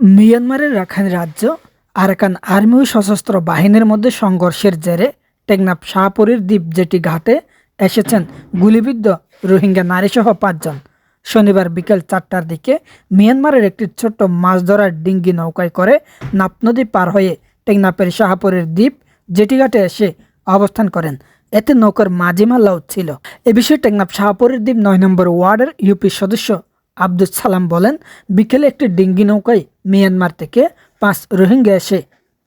মিয়ানমারের রাখাইন রাজ্য, Arakan army ও সশস্ত্র বাহিনীর মধ্যে সংঘর্ষের জেরে টেকনাফ শাহপুরীর দ্বীপ জেটি ঘাটে এসেছেন গুলিবিদ্ধ রোহিঙ্গা নারীসহ পাঁচজন। শনিবার বিকেল চারটার দিকে মিয়ানমারের একটি ছোট্ট মাছ ধরার ডিঙ্গি নৌকায় করে নাপ নদী পার হয়ে টেকনাফের শাহপুরের দ্বীপ জেটিঘাটে এসে অবস্থান করেন। এতে নৌকার মাঝিমাল্লাও ছিল। এ বিষয়ে টেকনাফ শাহপুরের দ্বীপ নয় নম্বর ওয়ার্ডের ইউপি সদস্য আব্দুল সালাম বলেন, বিকেলে একটি ডিঙ্গি নৌকায় মিয়ানমার থেকে পাঁচ রোহিঙ্গা এসে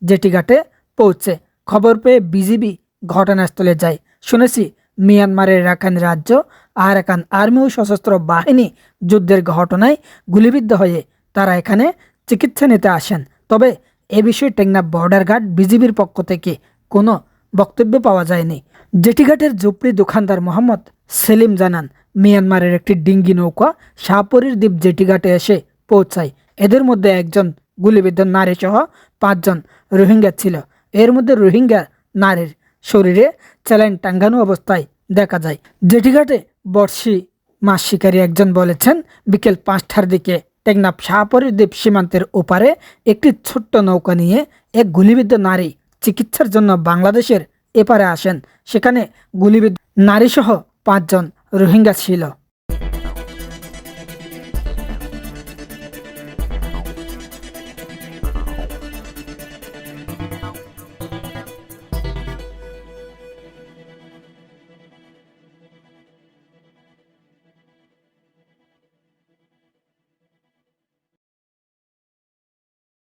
জেটিঘাটে পৌঁছে খবর পেয়ে বিজিবি ঘটনাস্থলে যায়। শুনেছি, মিয়ানমারের রাখাইন রাজ্য, আরাকান আর্মি ও সশস্ত্র বাহিনী যুদ্ধের ঘটনায় গুলিবিদ্ধ হয়ে তারা এখানে চিকিৎসা নিতে আসেন। তবে এ বিষয়ে টেকনাফ বর্ডার গার্ড বিজিবির পক্ষ থেকে কোনো বক্তব্য পাওয়া যায়নি। জেটিঘাটের জুপরি দোকানদার মোহাম্মদ সেলিম জানান, মিয়ানমারের একটি ডিঙ্গি নৌকা শাহপুরীর দ্বীপ জেটিঘাটে এসে পৌঁছায়। এদের মধ্যে একজন গুলিবিদ্ধ নারী সহ পাঁচজন রোহিঙ্গা ছিল। এর মধ্যে রোহিঙ্গা নারীর শরীরে চ্যালেঞ্জ টাঙ্গানো অবস্থায় দেখা যায়। জেটিঘাটে বর্ষি মাছ শিকারী একজন বলেছেন, বিকেল পাঁচটার দিকে টেকনাফ শাহপুরীর দ্বীপ সীমান্তের ওপারে একটি ছোট্ট নৌকা নিয়ে এক গুলিবিদ্ধ নারী চিকিৎসার জন্য বাংলাদেশের এপারে আসেন। সেখানে গুলিবিদ্ধ নারীসহ পাঁচজন রোহিঙ্গা ছিল।